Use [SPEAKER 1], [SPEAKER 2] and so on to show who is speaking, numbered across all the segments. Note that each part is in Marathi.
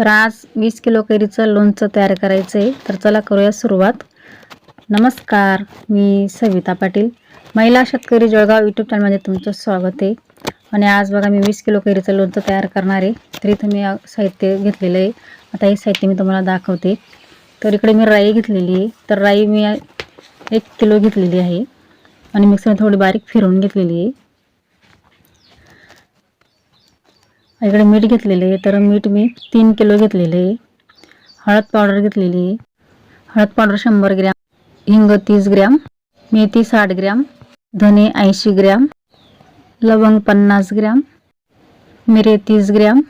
[SPEAKER 1] तर आज वीस किलो कैरीचं लोणचं तयार करायचं आहे तर चला करूया सुरुवात. नमस्कार मी सविता पाटील. महिला शेतकरी जळगाव यूट्यूब चॅनलमध्ये तुमचं स्वागत आहे. आणि आज बघा मी वीस किलो कैरीचं लोणचं तयार करणार आहे. तर इथं मी साहित्य घेतलेलं आहे. आता हे साहित्य मी तुम्हाला दाखवते. तर इकडे मी राई घेतलेली आहे. तर राई मी एक किलो घेतलेली आहे. आणि मिक्सरमध्ये थोडी बारीक फिरवून घेतलेली आहे. इकडे मीठ घेतलेले आहे. तर मीठ मी तीन किलो घेतलेले आहे. हळद पावडर घेतलेली आहे. हळद पावडर शंभर ग्रॅम हिंग तीस ग्रॅम मेथी साठ ग्रॅम धने ऐंशी ग्रॅम लवंग पन्नास ग्रॅम मिरे तीस ग्रॅम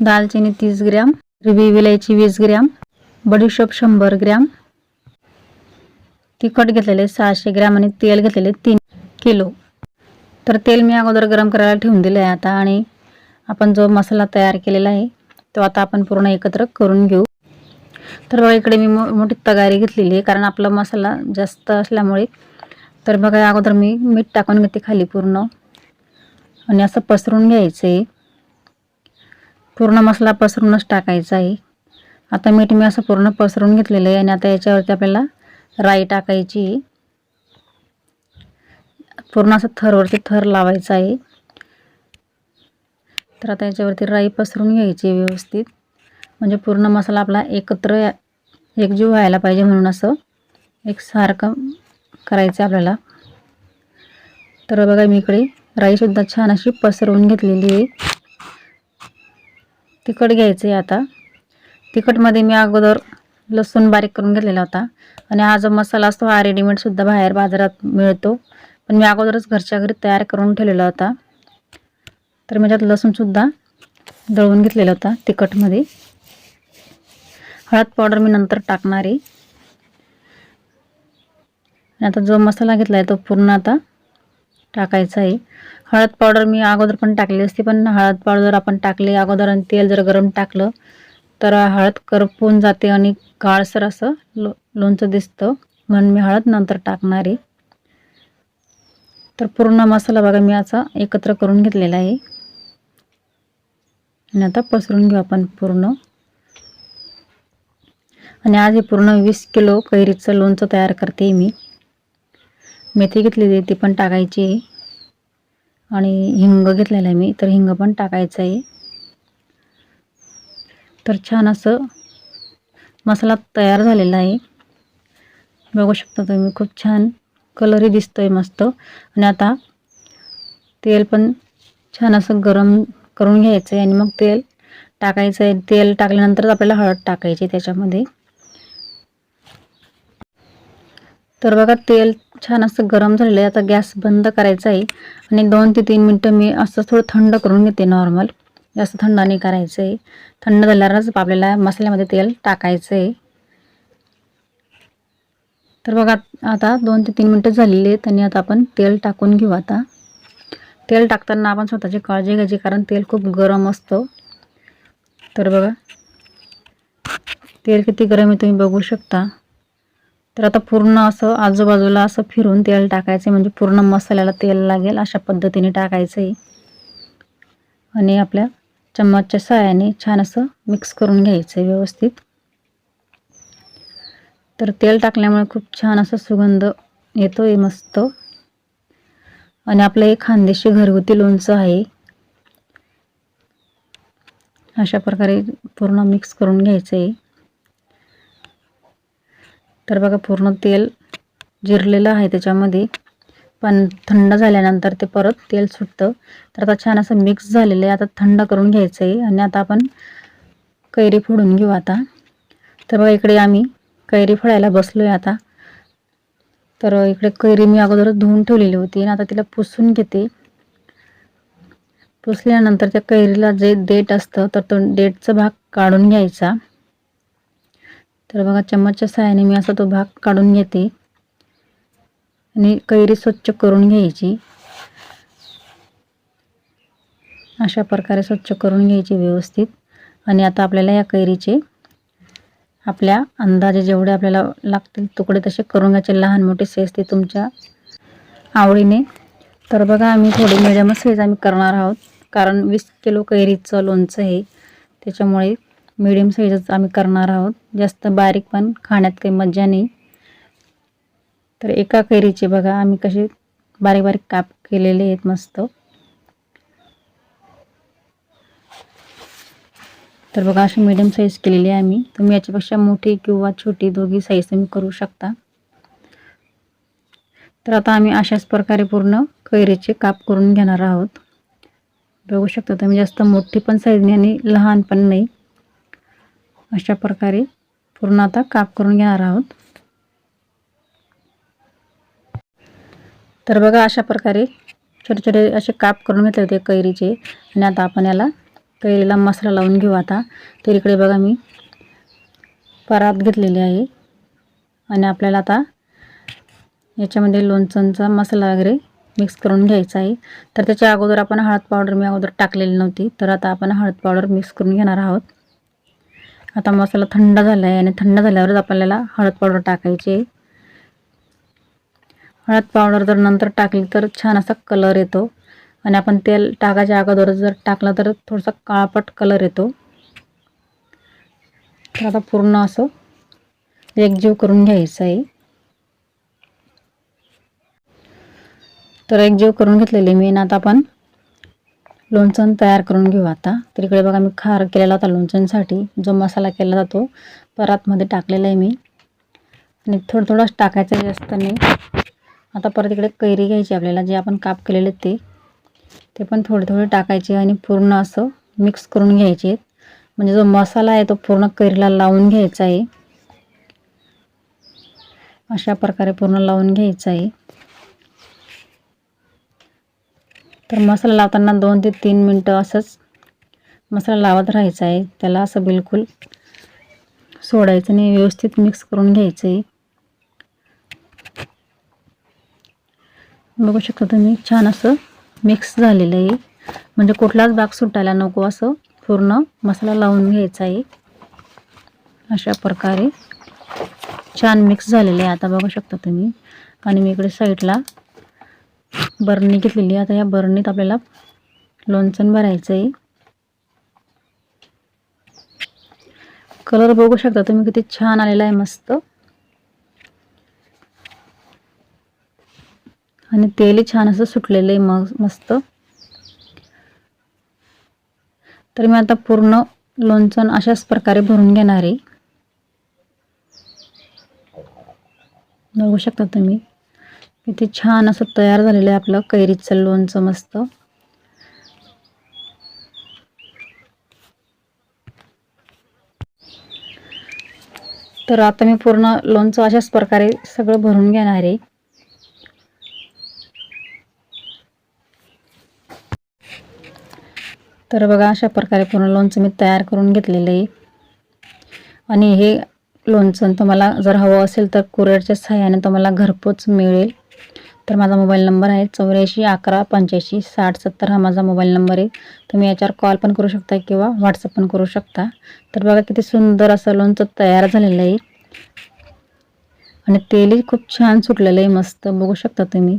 [SPEAKER 1] दालचिनी तीस ग्रॅम रिबी विलायची वीस ग्रॅम बडीशोप शंभर ग्रॅम. तिखट घेतलेले सहाशे ग्रॅम आणि तेल घेतलेले तीन किलो. तर तेल मी अगोदर गरम करायला ठेवून दिलं आहे आता आणि आपण जो मसाला तयार केलेला आहे तो आता आपण पूर्ण एकत्र करून घेऊ. तर बघा इकडे मी मो मोठी तगारी घेतलेली आहे कारण आपला मसाला जास्त असल्यामुळे. तर बघा अगोदर मी मीठ टाकून घेते खाली पूर्ण. आणि असं पसरून घ्यायचं आहे. पूर्ण मसाला पसरूनच टाकायचा आहे. आता मीठ मी असं पूर्ण पसरून घेतलेलं आहे आणि आता याच्यावरती आपल्याला राई टाकायची आहे. पूर्ण असं थरवरती थर लावायचा आहे. तर आता याच्यावरती राई पसरून घ्यायची व्यवस्थित. म्हणजे पूर्ण मसाला आपला एकत्र या- एकजीव व्हायला पाहिजे म्हणून असं एकसारखं करायचं आहे आपल्याला. तर बघा मी इकडे राईसुद्धा छान अशी पसरवून घेतलेली आहे. तिखट घ्यायचं आहे आता. तिखटमध्ये मी अगोदर लसूण बारीक करून घेतलेला होता. आणि हा जो मसाला असतो हा रेडीमेडसुद्धा बाहेर बाजारात मिळतो. पण मी अगोदरच घरच्या घरी तयार करून ठेवलेला होता. तर मी त्यात लसूणसुद्धा दळून घेतलेला होता तिखटमध्ये. हळद पावडर मी नंतर टाकणार आहे. आणि आता जो मसाला घेतला आहे तो पूर्ण आता टाकायचा आहे. हळद पावडर मी अगोदर पण टाकली असते पण हळद पावडर जर आपण टाकले अगोदर आणि तेल जर गरम टाकलं तर हळद करपून जाते आणि काळसर असं लो लोणचं दिसतं. म्हणून मी हळद नंतर टाकणार आहे. तर पूर्ण मसाला बघा मी असा एकत्र करून घेतलेला आहे. आणि आता पसरून घेऊ आपण पूर्ण. आणि आज हे पूर्ण वीस किलो कैरीचं लोणचं तयार करते मी. मेथी घेतलेली आहे ती पण टाकायची आहे. आणि हिंग घेतलेला आहे मी तर हिंग पण टाकायचं आहे. तर छान असं मसाला तयार झालेला आहे. बघू शकता तुम्ही खूप छान कलरही दिसतोय मस्त. आणि आता तेल पण छान असं गरम करून घ्यायचं आहे आणि मग तेल टाकायचं आहे तेल टाकल्यानंतरच आपल्याला हळद टाकायची त्याच्यामध्ये. तर बघा तेल छान असं गरम झालेलं आहे. आता गॅस बंद करायचा आहे. आणि दोन ते तीन मिनटं मी असं थोडं थंड करून घेते नॉर्मल. जास्त थंड नाही करायचं आहे थंड झाल्यावरच आपल्याला मसाल्यामध्ये तेल टाकायचं आहे तर बघा आता दोन ते तीन मिनटं झालेली आहेत आणि आता आपण तेल टाकून घेऊ आता. तेल टाकताना आपण स्वतःची काळजी घ्यायची कारण तेल खूप गरम असतं. तर बघा तेल किती गरम आहे तुम्ही बघू शकता. तर आता पूर्ण असं आजूबाजूला असं फिरून तेल टाकायचं म्हणजे पूर्ण मसाल्याला तेल लागेल अशा पद्धतीने टाकायचं आहे आणि आपल्या चम्मचच्या सहाय्याने छान असं मिक्स करून घ्यायचं आहे व्यवस्थित. तर तेल टाकल्यामुळे खूप छान असा सुगंध येतो आहे मस्त. आणि आपलं एक खानदेशी घरगुती लोणचं आहे. अशा प्रकारे पूर्ण मिक्स करून घ्यायचं. आहे तर बघा पूर्ण तेल जिरलेलं आहे त्याच्यामध्ये. पण थंड झाल्यानंतर ते परत तेल सुटतं. तर आता छान असं मिक्स झालेलं आहे. आता थंड करून घ्यायचं आहे आणि आता आपण कैरी फोडून घेऊ आता. तर बघा इकडे आम्ही कैरी फोडायला बसलो आहे आता. तर इकडे कैरी मी अगोदरच धुवून ठेवलेली होती आणि आता तिला पुसून घेते. पुसल्यानंतर त्या कैरीला जे डेट असतं तर तो डेटचा भाग काढून घ्यायचा. तर बघा चम्मचच्या सहाय्याने मी असा तो भाग काढून घेते. आणि कैरी स्वच्छ करून घ्यायची. अशा प्रकारे स्वच्छ करून घ्यायची व्यवस्थित. आणि आता आपल्याला या कैरीचे आपल्या अंदाजे जेवढे आपल्याला लागतील तुकडे तसे करून घ्यायचे लहान मोठे साईज ते तुमच्या आवडीने. तर बघा आम्ही थोडी मिडियमच सेज आम्ही करणार आहोत. कारण वीस किलो कैरीचं लोणचं आहे. त्याच्यामुळे मिडियम साईजच आम्ही करणार आहोत. जास्त बारीक पण खाण्यात काही मज्जा नाही. तर एका कैरीचे बघा आम्ही कसे बारीक बारीक काप केलेले आहेत मस्त. तर बघा अशी मीडियम साईज केलेली आहे आम्ही. तुम्ही याच्यापेक्षा मोठी किंवा छोटी दोघी साईज तुम्ही करू शकता. तर आता आम्ही अशाच प्रकारे पूर्ण कैरीचे काप करून घेणार आहोत. बघू शकता तुम्ही जास्त मोठी पण साईज नाही आणि लहान पण नाही. अशा प्रकारे पूर्ण आता काप करून घेणार आहोत. तर बघा अशा प्रकारे छोटे छोटे असे काप करून घेतले होते कैरीचे. आणि आता आपण याला कैरीला मसाला लावून घेऊ आता. तर इकडे बघा मी परात घेतलेली आहे. आणि आपल्याला आता याच्यामध्ये लोणचणचा मसाला वगैरे मिक्स करून घ्यायचा आहे. तर त्याच्या अगोदर आपण हळद पावडर मी अगोदर टाकलेली नव्हती. तर आता आपण हळद पावडर मिक्स करून घेणार आहोत. आता मसाला थंड झाला आहे आणि थंड झाल्यावरच आपल्याला हळद पावडर टाकायची आहे. हळद पावडर जर नंतर टाकली तर छान असा कलर येतो. आणि आपण तेल टाकायच्या अगोदर जर टाकलं तर थोडासा काळपट कलर येतो. तर आता पूर्ण असं एकजीव करून घ्यायचं आहे. तर एकजीव करून घेतलेले मी आता आपण लोणचण तयार करून घेऊ आता. तर इकडे बघा मी खार केलेला होता लोणचणसाठी जो मसाला केला जातो परातमध्ये टाकलेला आहे मी. आणि थोडं थोडंच टाकायचं जास्त नाही. आता परत इकडे कैरी घ्यायची आपल्याला जे आपण काप केलेले ते. ते पण थोडे थोडे टाकायचे आणि पूर्ण असं मिक्स करून घ्यायचे. म्हणजे जो मसाला आहे तो पूर्ण करीला लावून घ्यायचा आहे. अशा प्रकारे पूर्ण लावून घ्यायचा आहे. तर मसाला लावताना दोन ते तीन मिनटं असंच मसाला लावत राहायचा आहे. त्याला असं बिलकुल सोडायचं नाही. व्यवस्थित मिक्स करून घ्यायचं आहे. बघू शकता तुम्ही छान असं मिक्स झालेलं आहे. म्हणजे कुठलाच भाग सुटायला नको असं. पूर्ण मसाला लावून घ्यायचा आहे. अशा प्रकारे. छान मिक्स झालेलं आहे. आता बघू शकता तुम्ही. आणि मी इकडे साईडला बरणी घेतलेली आता या बरणीत आपल्याला लोणचण भरायचं आहे. कलर बघू शकता तुम्ही किती छान आलेला आहे. मस्त. आणि तेलही छान असं सुटलेलं आहे मग मस्त. तर मी आता पूर्ण लोणचण अशाच प्रकारे भरून घेणार आहे. बघू शकता तुम्ही. इथे छान असं तयार झालेलं आहे आपलं कैरीचं लोणचं मस्त. तर आता मी पूर्ण लोणचं अशाच प्रकारे सगळं भरून घेणार आहे. तर बघा अशा प्रकारे पूर्ण लोणचं मी तयार करून घेतलेलं आहे. आणि हे लोणचं तुम्हाला जर हवं असेल तर कुरिअरच्या सहाय्याने तुम्हाला घरपोच मिळेल. तर माझा मोबाईल नंबर आहे चौऱ्याऐंशी अकरा पंच्याऐंशी साठ सत्तर. हा माझा मोबाईल नंबर आहे. तुम्ही याच्यावर कॉल पण करू शकता किंवा व्हॉट्सअप पण करू शकता. तर बघा किती सुंदर असं लोणचं तयार झालेलं आहे. आणि तेलही खूप छान सुटलेलं आहे. मस्त बघू शकता तुम्ही.